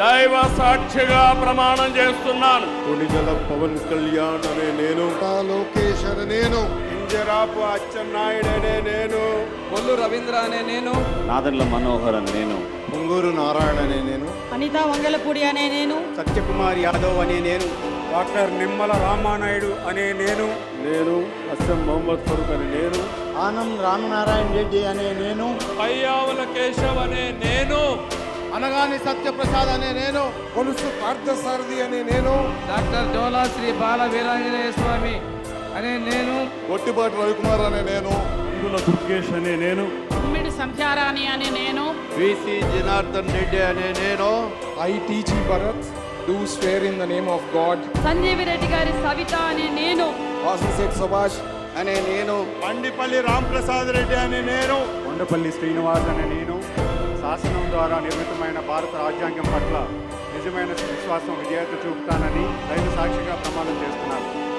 దైవ సాక్షిగా ప్రమాణం చేస్తున్నాను. కొణిదల పవన్ కళ్యాణ్ అనే నేను అని నేను. ఇంజరాపు అచ్చెన్నాయుడు అనే నేను. కొల్లు రవీంద్ర అనే నేను. నాదెండ్ల మనోహర్ అని నేను. పొంగూరు నారాయణ అనే నేను. అనిత వంగలపూడి అనే నేను. సత్యకుమార్ యాదవ్ అనే నేను. డాక్టర్ నిమ్మల రామానాయుడు అనే నేను. నేను అస్సం మొహమ్మద్ ఫరూక్ అని నేను. ఆనం రామనారాయణ రెడ్డి అనే నేను. పయ్యావుల కేశవ్ అనే నేను. అనగాని సత్యప్రసాద్ అనే నేను కొలుసు పార్థసారథి అనే నేను డాక్టర్ జోలా శ్రీ బాల వీరాంజనేయ స్వామి అనే నేను గొట్టిపాటి రవికుమార్ అనే నేను అందుల దుర్గేష్ అనే నేను ఉమ్మిడి సంధ్యారాణి అనే నేను విసి జనార్దన్ రెడ్డి అనే నేను T.G. Bharat, do swear in the name of God సంజీవి రెడ్డి గారి సవిత అనే నేను వాసంశేఖ్ సుభాష్ అనే నేను పండిపల్లి రాంప్రసాద్ రెడ్డి అనే నేను కొండపల్లి శ్రీనివాస్ అనే నేను శాసనం ద్వారా నిర్మితమైన భారత రాజ్యాంగం పట్ల నిజమైన విశ్వాసం విధేయత చూపుతానని దైవ సాక్షిగా ప్రమాణం చేస్తున్నారు.